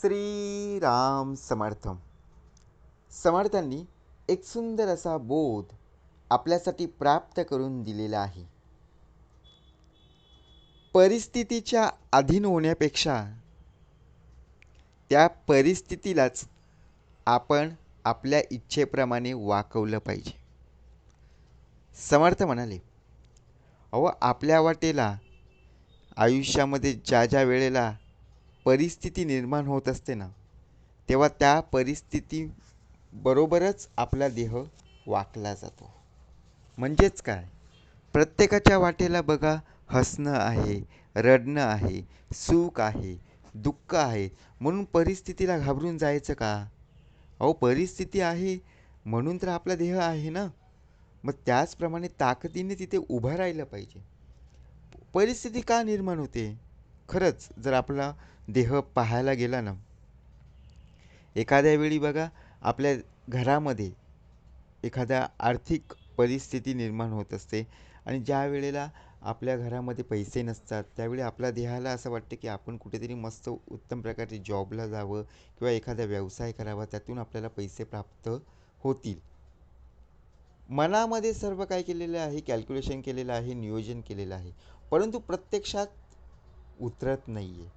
श्रीराम समर्थ समर्थांनी एक सुंदर असा बोध आपल्यासाठी प्राप्त करून दिलेला आहे. परिस्थितीच्या अधीन होण्यापेक्षा त्या परिस्थितीलाच आपण आपल्या इच्छेप्रमाणे वाकवलं पाहिजे. समर्थ म्हणाले अहो आपल्या वाटेला आयुष्यामध्ये ज्या ज्या वेळेला परिस्थिती निर्माण होत असते ना तेव्हा त्या परिस्थितीबरोबरच आपला देह वाकला जातो. म्हणजेच काय? प्रत्येकाच्या वाटेला बघा हसणं आहे रडणं आहे सुख आहे दुःख आहे म्हणून परिस्थितीला घाबरून जायचं का? अहो परिस्थिती आहे म्हणून तर आपला देह आहे ना? मग त्याचप्रमाणे ताकदीने तिथे उभं राहिलं पाहिजे. परिस्थिती का निर्माण होते? खरंच जर आपला देह पाहायला गेला ना एखाद्या वेळी बघा आपल्या घरामध्ये एखाद्या आर्थिक परिस्थिती निर्माण होत असते आणि ज्या वेळेला आपल्या घरामध्ये पैसे नसतात त्यावेळी आपल्या देहाला असं वाटतं की आपण कुठेतरी मस्त उत्तम प्रकारचे जॉबला जावं किंवा एखादा व्यवसाय करावा त्यातून आपल्याला पैसे प्राप्त होतील. मनामध्ये सर्व काय केलेलं आहे? कॅल्क्युलेशन केलेलं आहे नियोजन केलेलं आहे. परंतु प्रत्यक्षात उतरत नाही आहे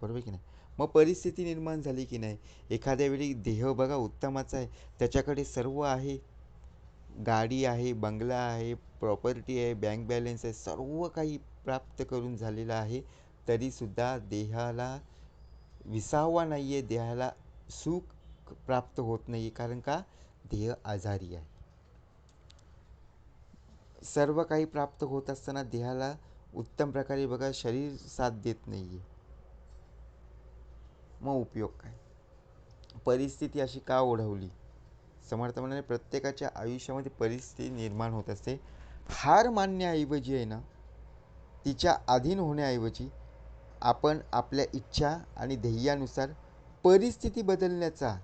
बरोबर की नाही? मग परिस्थिती निर्माण झाली की नाही? एखाद्या वेळी देह बघा उत्तमाचा आहे. त्याच्याकडे सर्व आहे. गाडी आहे बंगला आहे प्रॉपर्टी आहे बँक बॅलन्स आहे सर्व काही प्राप्त करून झालेलं आहे. तरीसुद्धा देहाला विसावा नाही आहे देहाला सुख प्राप्त होत नाही आहे कारण का? देह आजारी आहे. सर्व काही प्राप्त होत असताना देहाला उत्तम प्रकारे बघा शरीर साथ देत नाही आहे मग उपयोग काय? परिस्थिती अशी का ओढवली? समर्थ म्हणाले प्रत्येकाच्या आयुष्यामध्ये परिस्थिती निर्माण होत असते. हार मानण्याऐवजी आहे ना तिच्या अधीन होण्याऐवजी आपण आपल्या इच्छा आणि ध्येयानुसार परिस्थिती बदलण्याचा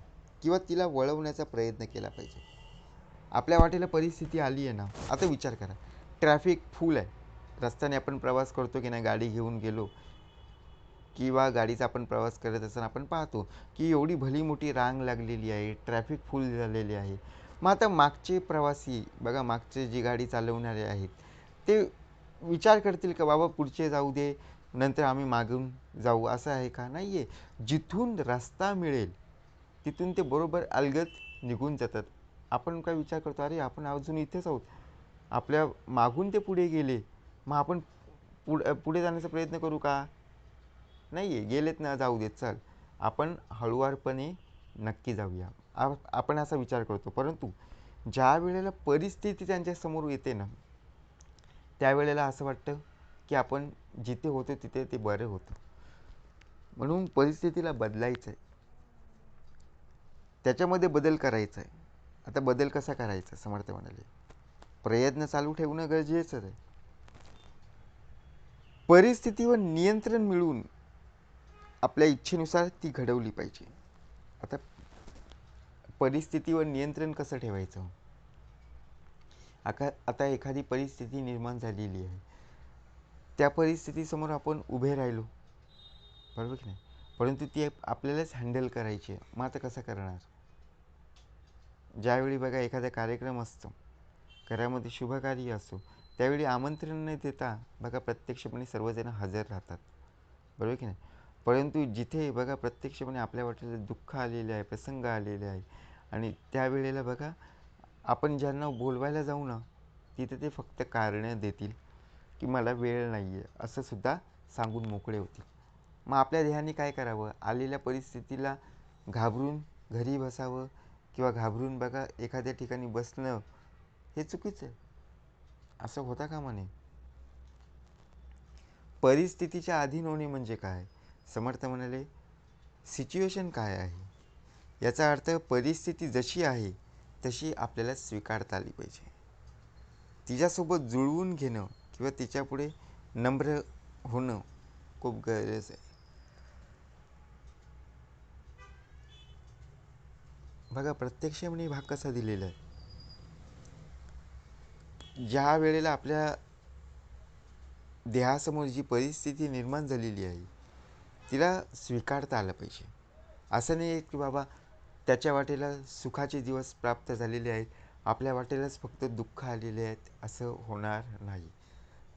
किंवा तिला वळवण्याचा प्रयत्न केला पाहिजे. आपल्या वाटेला परिस्थिती आली आहे ना आता विचार करा. ट्रॅफिक फुल आहे. रस्त्याने आपण प्रवास करतो की नाही गाडी घेऊन गेलो किंवा गाडीचा आपण प्रवास करत असताना आपण पाहतो की एवढी भली मोठी रांग लागलेली आहे ट्रॅफिक फुल झालेली आहे. मग आता मागचे प्रवासी बघा मागचे जी गाडी चालवणारे आहेत ते विचार करतील का बाबा पुढचे जाऊ दे नंतर आम्ही मागून जाऊ असं आहे का? नाही आहे जिथून रस्ता मिळेल तिथून ते बरोबर अलगत निघून जातात. आपण काय विचार करतो अरे आपण अजून इथेच आहोत. आपल्या मागून ते पुढे गेले. मग आपण पुढ पुढे जाण्याचा प्रयत्न करू का? नाही आहे गेलेत ना जाऊ देत चल. आपण हळुवारपणे नक्की जाऊया. आपण असा विचार करतो. परंतु ज्या वेळेला परिस्थिती त्यांच्यासमोर येते ना त्यावेळेला असं वाटतं की आपण जिथे होतो तिथे ते बरं होतं. म्हणून परिस्थितीला बदलायचं आहे त्याच्यामध्ये बदल करायचा आहे आता बदल कसा करायचा समर्थ म्हणाले. प्रयत्न चालू ठेवणं गरजेचं आहे. परिस्थितीवर नियंत्रण मिळवून आपल्या इच्छेनुसार ती घडवली पाहिजे. आता परिस्थितीवर नियंत्रण कसं ठेवायचं? आका आता एखादी परिस्थिती निर्माण झालेली आहे. त्या परिस्थितीसमोर आपण उभे राहिलो. बरोबर की नाही? परंतु ती आपल्यालाच हँडल करायची आहे. मग आता कसं करणार? ज्यावेळी बघा एखादा कार्यक्रम असतो. घरामध्ये शुभकार्य असतो त्यावेळी आमंत्रण न देता बघा प्रत्यक्षपणे सर्वजण हजर राहतात. बरोबर की नाही? परंतु जिथे बघा प्रत्यक्षपणे आपल्या वाटेला दुःख आलेले आहे प्रसंग आलेले आहे आणि त्यावेळेला बघा आपण ज्यांना बोलवायला जाऊ ना तिथे ते फक्त कारणं देतील की मला वेळ नाही आहे असंसुद्धा सांगून मोकळे होतील. मग आपल्या देहाने काय करावं? आलेल्या परिस्थितीला घाबरून घरी बसावं किंवा घाबरून बघा एखाद्या ठिकाणी बसणं हे चुकीचं आहे. असं होता का म्हणे? परिस्थितीच्या अधीन होणे म्हणजे काय? समर्थ म्हणाले सिच्युएशन काय आहे? याचा अर्थ परिस्थिती जशी आहे तशी आपल्याला स्वीकारता आली पाहिजे. तिच्यासोबत जुळवून घेणं किंवा तिच्यापुढे नम्र होणं खूप गरज आहे. बघा प्रत्यक्ष म्हणे भाग कसा दिलेला आहे? ज्या वेळेला आपल्या देहासमोर जी परिस्थिती निर्माण झालेली आहे तिला स्वीकारता आलं पाहिजे. असं नाही आहे की बाबा त्याच्या वाटेला सुखाचे दिवस प्राप्त झालेले आहेत आपल्या वाटेलाच फक्त दुःख आलेले आहेत असं होणार नाही.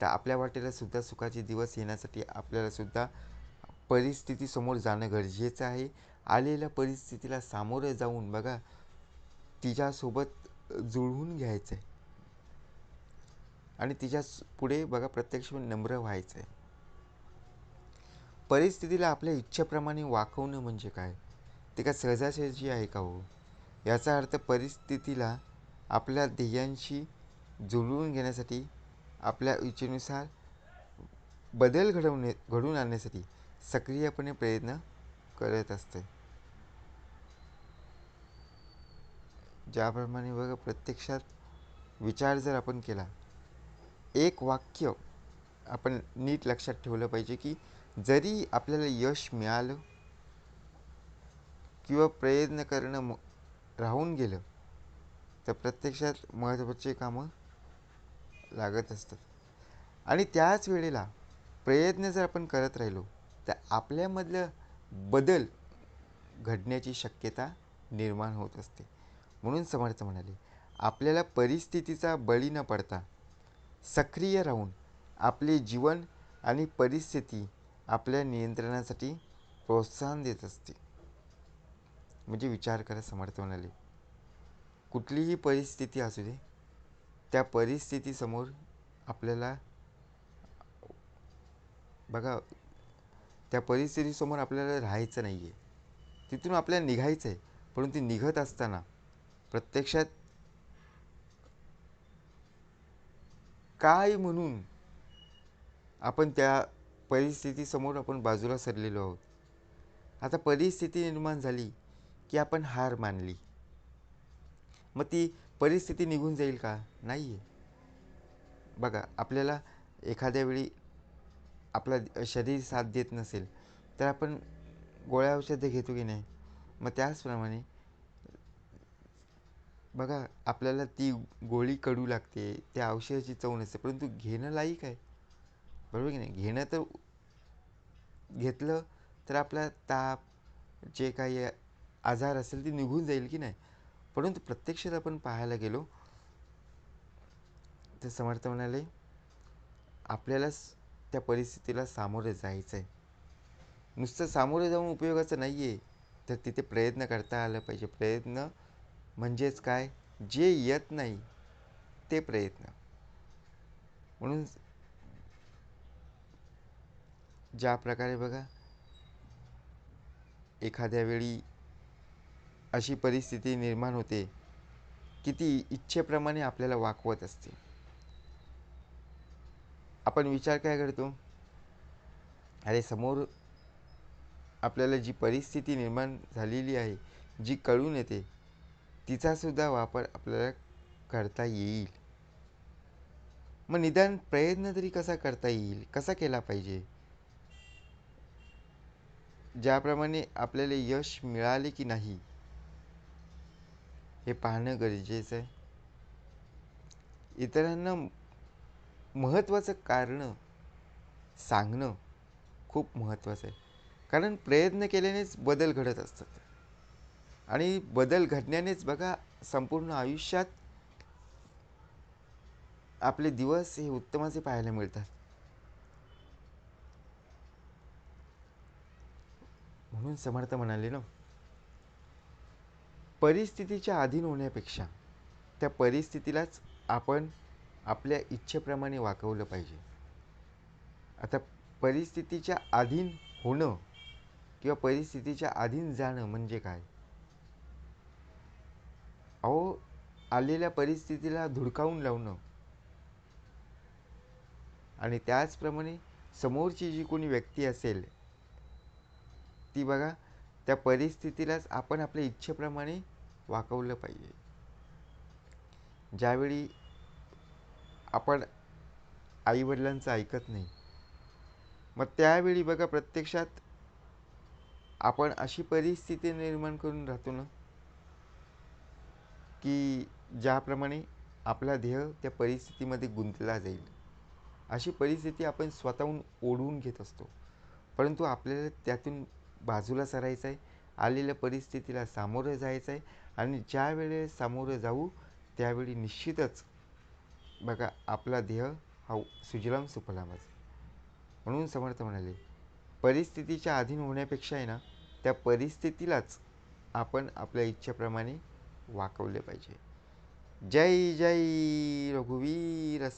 तर आपल्या वाटेलासुद्धा सुखाचे दिवस येण्यासाठी आपल्यालासुद्धा परिस्थितीसमोर जाणं गरजेचं आहे. आलेल्या परिस्थितीला सामोरं जाऊन बघा तिच्यासोबत जुळवून घ्यायचं आहे आणि तिच्या पुढे बघा प्रत्यक्ष नम्र व्हायचं आहे. परिस्थितीला आपल्या इच्छेप्रमाणे वाकवणं म्हणजे काय? ते का सहजासहजी आहे का हो? याचा अर्थ परिस्थितीला आपल्या ध्येयांशी जुळवून घेण्यासाठी आपल्या इच्छेनुसार बदल घडवणे घडवून आणण्यासाठी सक्रियपणे प्रयत्न करत असते. ज्याप्रमाणे बघा प्रत्यक्षात विचार जर आपण केला एक वाक्य आपण नीट लक्षात ठेवलं पाहिजे की जरी आपल्याला यश मिळालं किंवा प्रयत्न करणं राहून गेलं तर प्रत्यक्षात महत्त्वाचे कामं लागत असतात. आणि त्याच वेळेला प्रयत्न जर आपण करत राहिलो तर आपल्यामधलं बदल घडण्याची शक्यता निर्माण होत असते. म्हणून समर्थ म्हणाले आपल्याला परिस्थितीचा बळी न पडता सक्रिय राहून आपले जीवन आणि परिस्थिती आपल्या नियंत्रणासाठी प्रोत्साहन देत असते. म्हणजे विचार करा समर्थ म्हणाले. कुठलीही परिस्थिती असू दे त्या परिस्थितीसमोर आपल्याला बघा त्या परिस्थितीसमोर आपल्याला राहायचं नाही आहे तिथून आपल्याला निघायचं आहे परंतु निघत असताना प्रत्यक्षात काय म्हणून आपण त्या परिस्थितीसमोर आपण बाजूला सरलेलो आहोत? आता परिस्थिती निर्माण झाली की आपण हार मानली. मग ती परिस्थिती निघून जाईल का? नाही आहे बघा आपल्याला एखाद्या वेळी आपला शरीर साथ देत नसेल तर आपण गोळ्या औषधं घेतो की नाही? मग त्याचप्रमाणे बघा आपल्याला ती गोळी कडू लागते त्या औषधाची चव नसते परंतु घेणं लायक आहे. बरोबर की नाही? घेणं तर घेतलं तर आपला ताप जे काही आजार असेल ते निघून जाईल की नाही? परंतु प्रत्यक्षात आपण पाहायला गेलो तर समर्थ म्हणाले आपल्यालाच त्या परिस्थितीला सामोरे जायचं आहे. नुसतं सामोरे जाऊन उपयोगाचं नाही आहे तर तिथे प्रयत्न करता आलं पाहिजे. प्रयत्न म्हणजेच काय? जे येत नाही ते प्रयत्न. म्हणून ज्या प्रकारे बघा एखाद्या वेळी अशी परिस्थिती निर्माण होते की ती इच्छेप्रमाणे आपल्याला वाकवत असते. आपण विचार काय करतो? अरे समोर आपल्याला जी परिस्थिती निर्माण झालेली आहे जी कळून येते तिचासुद्धा वापर आपल्याला करता येईल. मग निदान प्रयत्न तरी कसा करता येईल? कसा केला पाहिजे? ज्याप्रमाणे आपल्याला यश मिळाले की नाही हे पाहणं गरजेचं आहे. इतरांना महत्त्वाचं कारण सांगणं खूप महत्त्वाचं आहे. कारण प्रयत्न केल्यानेच बदल घडत असतात. आणि बदल घडण्यानेच बघा संपूर्ण आयुष्यात आपले दिवस हे उत्तमाचे पाहायला मिळतात. म्हणून समर्थ म्हणाले ना परिस्थितीच्या अधीन होण्यापेक्षा त्या परिस्थितीलाच आपण आपल्या इच्छेप्रमाणे वाकवलं पाहिजे. आता परिस्थितीच्या अधीन होणं किंवा परिस्थितीच्या अधीन जाणं म्हणजे काय? अहो आलेल्या परिस्थितीला धुडकावून लावणं. आणि त्याचप्रमाणे समोरची जी कोणी व्यक्ती असेल ती बघा त्या परिस्थितीलाच आपण आपल्या इच्छेप्रमाणे वाकवलं पाहिजे. ज्यावेळी आपण आईवडिलांचं ऐकत नाही मग त्यावेळी बघा प्रत्यक्षात आपण अशी परिस्थिती निर्माण करून राहतो ना? की ज्याप्रमाणे आपला ध्येय त्या परिस्थितीमध्ये गुंतला जाईल. अशी परिस्थिती आपण स्वतःहून ओढवून घेत असतो. परंतु आपल्याला त्यातून बाजूला सरायचं आहे आलेल्या परिस्थितीला सामोरं जायचं आहे आणि ज्यावेळेस सामोरं जाऊ त्यावेळी निश्चितच बघा आपला ध्येय हा सुजलाम सुफलामच. म्हणून समर्थ म्हणाले परिस्थितीच्या अधीन होण्यापेक्षा आहे ना त्या परिस्थितीलाच आपण आपल्या इच्छेप्रमाणे वाकवले पाहिजे. जय जय रघुवीर